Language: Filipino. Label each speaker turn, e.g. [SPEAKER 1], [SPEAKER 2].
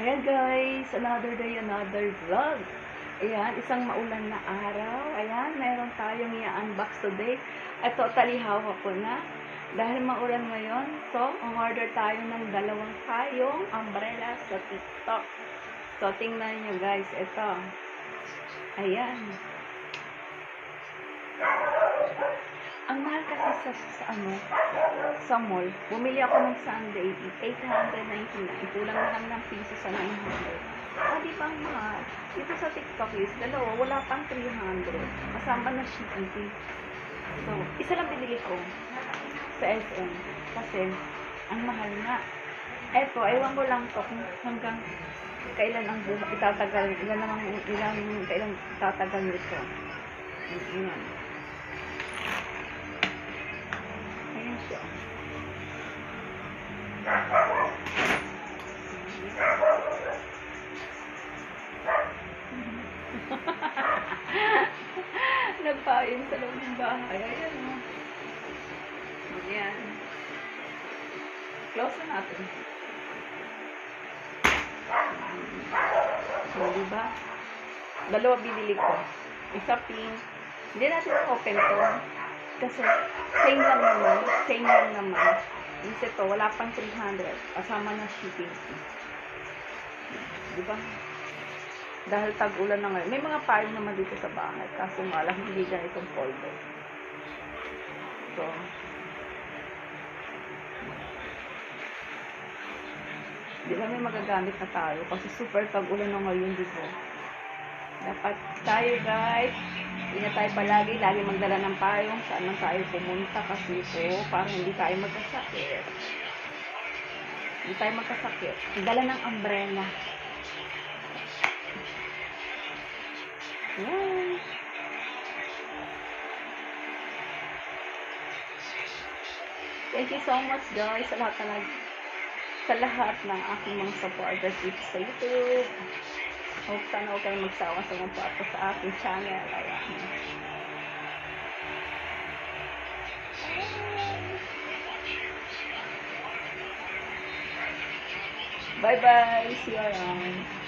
[SPEAKER 1] Ayan guys, another day, another vlog. Ayan, isang maulan na araw. Ayan, meron tayong i-unbox today. At totally hawak ko na. Dahil maulan ngayon, so, order tayo ng dalawang kayong umbrella sa TikTok. So, tingnan nyo guys, ito. Ayan. Ang mahal kasi sa, sa ano, sa mall, bumili ako ng Sunday, 899. Kulang na lang ng piso sa 900. Ah, di ba ang mahal? Dito sa TikTok is, dalawa, wala pang 300. Kasama na shipping fee. So, isa lang binili ko sa SM. Kasi, ang mahal nga. Eto, ewan ko lang to hanggang kailan ang buhay, itatagal, ilan namang, ilan, kailan tatagal nito. Ayan. Nagpain sa loob ng bahay. Ayan o. Ayan. Close na natin. O, diba? Dalawa binili ko. Isa pink. Hindi natin open to. Kasi, same lang naman. Same lang naman. Isa to, wala pang 300. Kasama na shipping fee. Diba? Dahil tag-ulan na ngayon. May mga payong naman dito sa bahay. Kaso nga lang, hindi ganitong folder. So, di ba may magagamit na tayo? Kasi super tag-ulan na ngayon dito. Dapat tayo guys, ingat tayo palagi, lagi magdala ng payong, saan man tayo pumunta kasi po, para hindi tayo magkasakit. Hindi tayo magkasakit. Dala ng umbrella. Yan. Thank you so much guys sa lahat ng sa lahat ng aking mga supporters dito sa YouTube. Hope sana huwag kayong magsawa sa mga pato sa aking channel. Ayan. Bye bye. See you around.